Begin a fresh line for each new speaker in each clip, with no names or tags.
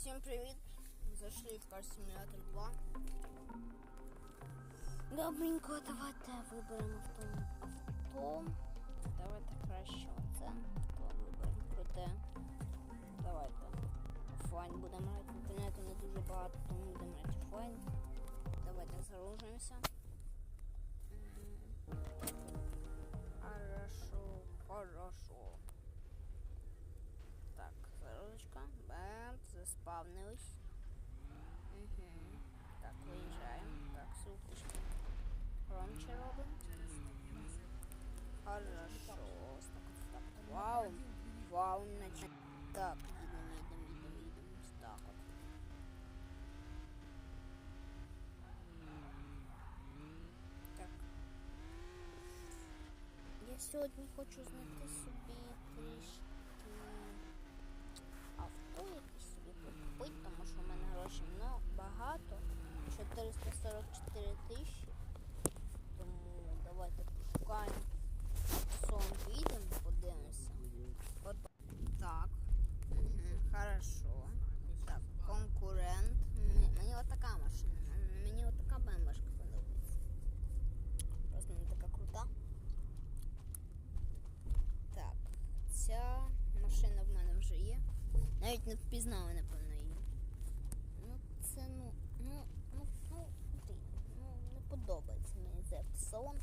Всім привіт! Зайшли в Car Simulator 2. Добренько, давайте виберемо авто. авто. Давайте краще оце. То виберемо проте. Давайте. Офлайн будемо грати. Інтернету не дуже багато, тому будемо грати офлайн. Давайте загружуємося. Мгм. Хорошо, хорошо. Так, загрузочка. Бент, заспавнились. Угу. Так, виїжджаємо. Так, суточки. Громче робимо. Хорошо. Ось Так, от, так. Вау. Вау, наче. Так, їдемо, їдемо, їдемо, їдемо. Ось Так от. Так. Я сьогодні хочу знайти собі трішки авто якісь собі купити, тому що в мене грошей ну, багато. 444 тисячі. Тому давайте пошукаємо. Сон підемо, подивимося. От, так. Хорошо. Так, конкурент. Мені отака машина. Мені отака бембашка подобається. Просто вона така крута. Так, ця машина в мене вже є. Навіть не впізнали, напевно, її. Ну, це ну, ну, ну, ну, блін, ну, не подобається автосалон.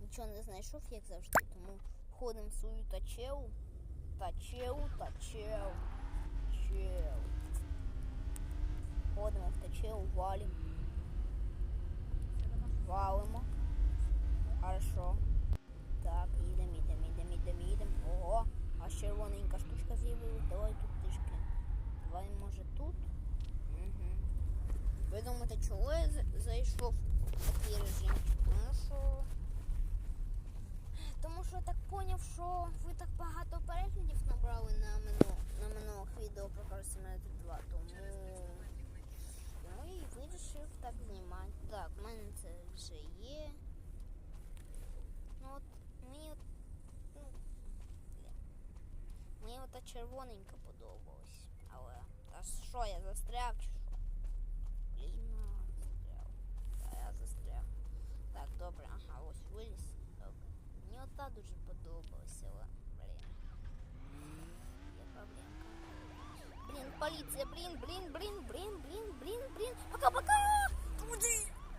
Нічого не знайшов, як завжди, тому ходимо свою тачеву. Тачеву, тачеву, тачеву. Ходимо в тачеву, валимо. Валимо. Хорошо. Так, їдемо, їдемо, їдемо, їдемо, їдемо. Ого, аж червоненька штучка з'явилась. Давай тут трішки. Давай, може, тут. Угу. Ви думаєте, чого я за- зайшов такий? Тому що. Тому що так поняв, що ви так багато переглядів набрали на минулих, на минулих відео про Simulator 2, тому. Тому і вирішив так знімати. Так, в мене це вже є. Ну от мені от. Ну. Мені ота червоненька подобалась. Але. А що, я застряв чи що? Блін, а, застряв. Та я застряв. Так, добре, ага, ось виліз. Добре. Мені ота подобалася, але, блін. Є проблемка. Блін, поліція, блін, блін, блін, блін, блін, блін, блін. Пока-пока! Туди!